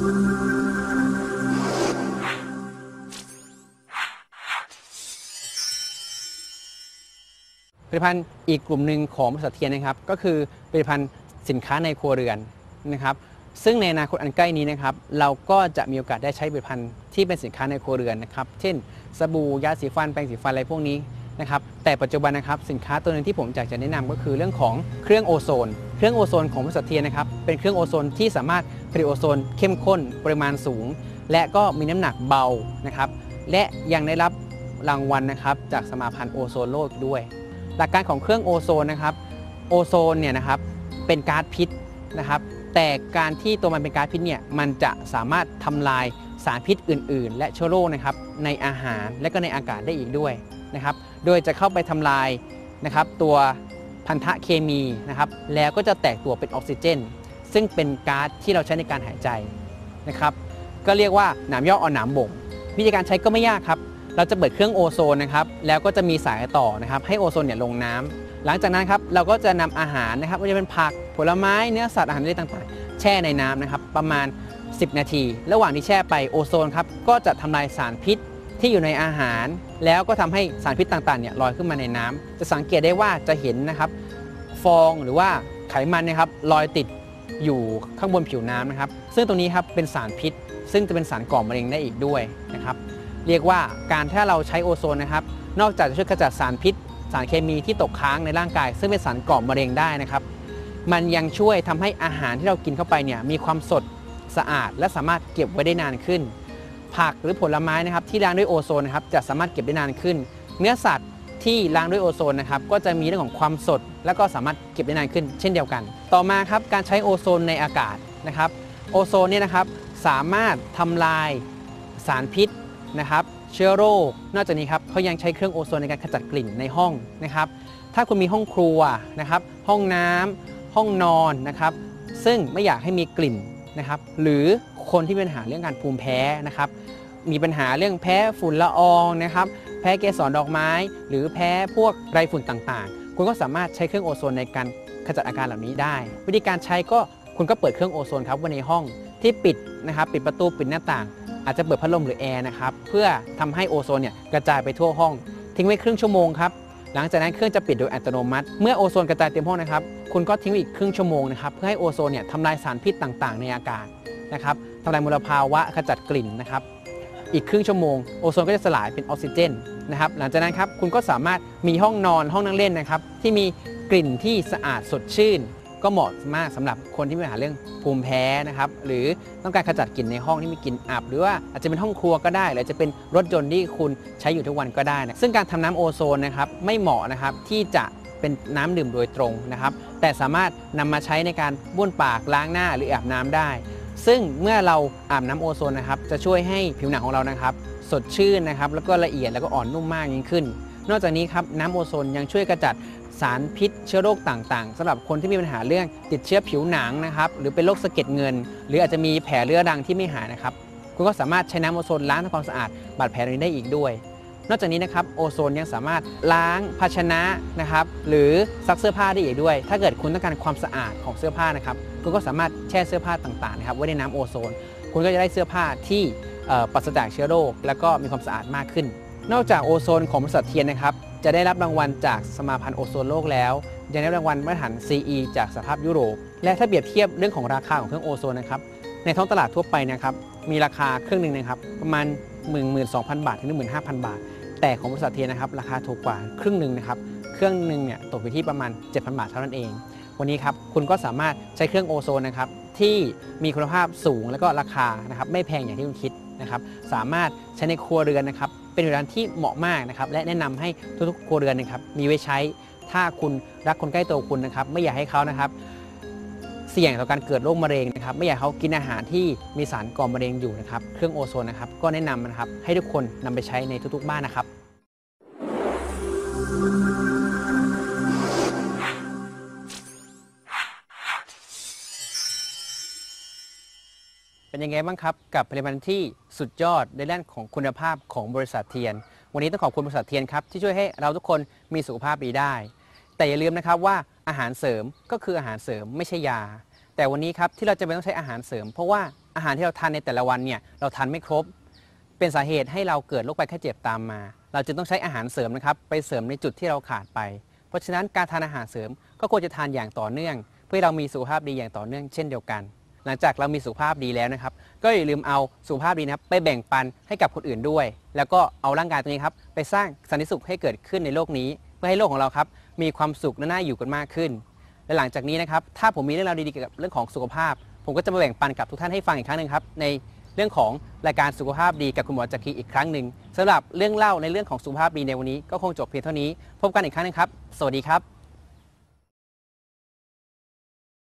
ผลิตภัณฑ์อีกกลุ่มหนึ่งของบริษัทเทียนนะครับ ก็คือผลิตภัณฑ์สินค้าในครัวเรือนนะครับ ซึ่งในอนาคตอันใกล้นี้นะครับ เราก็จะมีโอกาสได้ใช้ผลิตภัณฑ์ที่เป็นสินค้าในครัวเรือนนะครับ เช่น สบู่ยาสีฟันแปรงสีฟันอะไรพวกนี้นะครับ แต่ปัจจุบันนะครับสินค้าตัวหนึงที่ผมอยากจะแนะนำก็คือเรื่องของเครื่องโอโซน เครื่องโอโซนของบริษัทเทียนนะครับเป็นเครื่องโอโซนที่สามารถผลิตโอโซนเข้มข้นปริมาณสูง และก็มีน้ำหนักเบานะครับและยังได้รับรางวัลนะครับจากสมาพันธ์โอโซนโลกอีกด้วย หลักการของเครื่องโอโซนนะครับโอโซนเนี่ยนะครับเป็นก๊าซพิษนะครับแต่การที่ตัวมันเป็นก๊าซพิษเนี่ยมันจะสามารถทำลายสารพิษอื่น ๆ และเชื้อโรคนะครับในอาหารและก็ในอากาศได้อีกด้วยนะครับโดยจะเข้าไปทำลายนะครับตัว พันธะเคมีนะครับแล้วก็จะแตกตัวเป็นออกซิเจน ซึ่งเป็นก๊าซที่เราใช้ในการหายใจนะครับก็เรียกว่าหนามย่อเอาหนามบ่งวิธีการใช้ก็ไม่ยากครับ เราจะเปิดเครื่องโอโซนนะครับแล้วก็จะมีสายต่อนะครับให้โอโซนเนี่ยลงน้ำหลังจากนั้นครับเราก็จะนำอาหารนะครับไม่ว่าจะเป็นผักผลไม้เนื้อสัตว์อาหารทะเลต่างๆ แช่ในน้ำนะครับประมาณ 10 นาที ระหว่างที่แช่ไปโอโซนครับก็จะทำลายสารพิษ ที่อยู่ในอาหาร แล้วก็ทำให้สารพิษต่างๆเนี่ยลอยขึ้นมาในน้ำจะสังเกตได้ว่าจะเห็นนะครับฟองหรือว่าไขมันนะครับลอยติดอยู่ข้างบนผิวน้ำนะครับ ซึ่งตรงนี้ครับเป็นสารพิษ ซึ่งจะเป็นสารก่อมะเร็งได้อีกด้วยนะครับ เรียกว่าการถ้าเราใช้โอโซนนะครับ นอกจากจะช่วยขจัดสารพิษ สารเคมีที่ตกค้างในร่างกาย ซึ่งเป็นสารก่อมะเร็งได้นะครับ มันยังช่วยทำให้อาหารที่เรากินเข้าไปเนี่ยมีความสดสะอาด และสามารถเก็บไว้ได้นานขึ้น ผักหรือผลไม้นะครับที่ล้างด้วยโอโซนนะครับจะสามารถเก็บได้นานขึ้น เนื้อสัตว์ที่ล้างด้วยโอโซนนะครับก็จะมีเรื่องของความสด และก็สามารถเก็บได้นานขึ้น เช่นเดียวกัน ต่อมาครับการใช้โอโซนในอากาศนะครับโอโซนเนี่ยนะครับสามารถทำลายสารพิษนะครับเชื้อโรค นอกจากนี้ครับเขายังใช้เครื่องโอโซนในการขจัดกลิ่นในห้องนะครับ ถ้าคุณมีห้องครัวนะครับห้องน้ำห้องนอนนะครับซึ่งไม่อยากให้มีกลิ่นนะครับหรือ คนที่มีปัญหาเรื่องการภูมิแพ้นะครับ มีปัญหาเรื่องแพ้ฝุ่นละอองนะครับ แพ้เกสรดอกไม้ หรือแพ้พวกไรฝุ่นต่างๆ คุณก็สามารถใช้เครื่องโอโซนในการขจัดอาการเหล่านี้ได้ วิธีการใช้ก็คุณก็เปิดเครื่องโอโซนครับไว้ในห้องที่ปิดนะครับ ปิดประตูปิดหน้าต่าง อาจจะเปิดพัดลมหรือแอร์นะครับ เพื่อทำให้โอโซนเนี่ยกระจายไปทั่วห้อง ทิ้งไว้ครึ่งชั่วโมงครับหลังจากนั้นเครื่องจะปิดโดยอัตโนมัติ เมื่อโอโซนกระจายเต็มห้องนะครับ คุณก็ทิ้งไว้อีกครึ่งชั่วโมงนะครับ เพื่อให้โอโซนเนี่ยทำลายสารพิษต่างๆ ในอากาศนะครับ ทำลายมลภาวะขจัดกลิ่นนะครับอีกครึ่งชั่วโมงโอโซนก็จะสลายเป็นออกซิเจนนะครับหลังจากนั้นครับคุณก็สามารถมีห้องนอนห้องนั่งเล่นนะครับที่มีกลิ่นที่สะอาดสดชื่น ก็เหมาะมากสำหรับคนที่มีปัญหาเรื่องภูมิแพ้นะครับหรือต้องการขจัดกลิ่นในห้องที่มีกลิ่นอับ หรือว่าอาจจะเป็นห้องครัวก็ได้ หรือจะเป็นรถยนต์ที่คุณใช้อยู่ทุกวันก็ได้นะซึ่งการทำน้ำโอโซนนะครับไม่เหมาะนะครับที่จะเป็นน้ำดื่มโดยตรงนะครับแต่สามารถนำมาใช้ในการบ้วนปากล้างหน้าหรืออาบน้ำได้ ซึ่งเมื่อเราอาบน้ำโอโซนนะครับจะช่วยให้ผิวหนังของเรานะครับ สดชื่นนะครับ แล้วก็ละเอียดแล้วก็อ่อนนุ่มมากยิ่งขึ้น นอกจากนี้ครับน้ำโอโซนยังช่วยกระจัดสารพิษเชื้อโรคต่างๆสำหรับคนที่มีปัญหาเรื่องติดเชื้อผิวหนังนะครับหรือเป็นโรคสะเก็ดเงิน หรืออาจจะมีแผลเรื้อรังที่ไม่หายนะครับคุณก็สามารถใช้น้ำโอโซนล้างทำความสะอาดบาดแผลนี้ได้อีกด้วย นอกจากนี้นะครับโอโซนยังสามารถล้างภาชนะนะครับหรือซักเสื้อผ้าได้อีกด้วย ถ้าเกิดคุณต้องการความสะอาดของเสื้อผ้านะครับ คุณก็สามารถแช่เสื้อผ้าต่างๆนะครับไว้ในน้ำโอโซน คุณก็จะได้เสื้อผ้าที่ปราศจากเชื้อโรค แล้วก็มีความสะอาดมากขึ้น นอกจากโอโซนของบริษัทเทียนนะครับจะได้รับรางวัลจากสมาพันธ์โอโซนโลกแล้วยังได้รางวัลมาตรฐาน CE จากสหภาพยุโรป และถ้าเปรียบเทียบเรื่องของราคาของเครื่องโอโซนนะครับในท้องตลาดทั่วไปนะครับมีราคาเครื่องหนึ่งนะครับประมาณ 12,000 บาทถึง15,000 บาท แต่ของบริษัทเทียนนะครับราคาถูกกว่าครึ่งหนึ่งนะครับเครื่องหนึ่งเนี่ยตกอยู่ที่ประมาณ 7,000 บาทเท่านั้นเอง วันนี้ครับคุณก็สามารถใช้เครื่องโอโซนนะครับที่มีคุณภาพสูงแล้วก็ราคานะครับไม่แพงอย่างที่คุณคิดนะครับสามารถใช้ในครัวเรือนนะครับเป็นผลิตภัณฑ์ที่เหมาะมากนะครับและแนะนำให้ทุกๆครัวเรือนนะครับมีไว้ใช้ถ้าคุณรักคนใกล้ตัวคุณนะครับไม่อยากให้เขานะครับเสี่ยงต่อการเกิดโรคมะเร็งนะครับไม่อยากเขากินอาหารที่มีสารก่อมะเร็งอยู่นะครับเครื่องโอโซนนะครับก็แนะนำนะครับให้ทุกคนนำไปใช้ในทุกๆบ้านนะครับ เป็นยังไงบ้างครับ กับผลิตภัณฑ์ที่สุดยอดในด้านของคุณภาพของบริษัทเทียน วันนี้ต้องขอบคุณบริษัทเทียนครับที่ช่วยให้เราทุกคนมีสุขภาพดีได้ แต่อย่าลืมนะครับว่าอาหารเสริมก็คืออาหารเสริมไม่ใช่ยา แต่วันนี้ครับที่เราจะเป็นต้องใช้อาหารเสริม เพราะว่าอาหารที่เราทานในแต่ละวันเนี่ยเราทานไม่ครบ เป็นสาเหตุให้เราเกิดโรคภัยไข้เจ็บตามมา เราจึงต้องใช้อาหารเสริมนะครับไปเสริมในจุดที่เราขาดไป เพราะฉะนั้นการทานอาหารเสริมก็ควรจะทานอย่างต่อเนื่อง เพื่อเรามีสุขภาพดีอย่างต่อเนื่องเช่นเดียวกัน หลังจากเรามีสุขภาพดีแล้วนะครับ ก็อย่าลืมเอาสุขภาพดีนะครับ ไปแบ่งปันให้กับคนอื่นด้วย แล้วก็เอาร่างกายตัวนี้ครับ ไปสร้างสันติสุขให้เกิดขึ้นในโลกนี้ เพื่อให้โลกของเราครับมีความสุขและน่าอยู่กันมากขึ้น และหลังจากนี้นะครับถ้าผมมีเรื่องราวดีๆเกี่ยวกับเรื่องของสุขภาพ ผมก็จะมาแบ่งปันกับทุกท่านให้ฟังอีกครั้งหนึ่งครับในเรื่องของรายการสุขภาพดีกับคุณหมอจักรีอีกครั้งหนึ่งสำหรับเรื่องเล่าในเรื่องของสุขภาพดีในวันนี้ก็คงจบเพียงเท่านี้ พบกันอีกครั้งนึงครับ สวัสดีครับ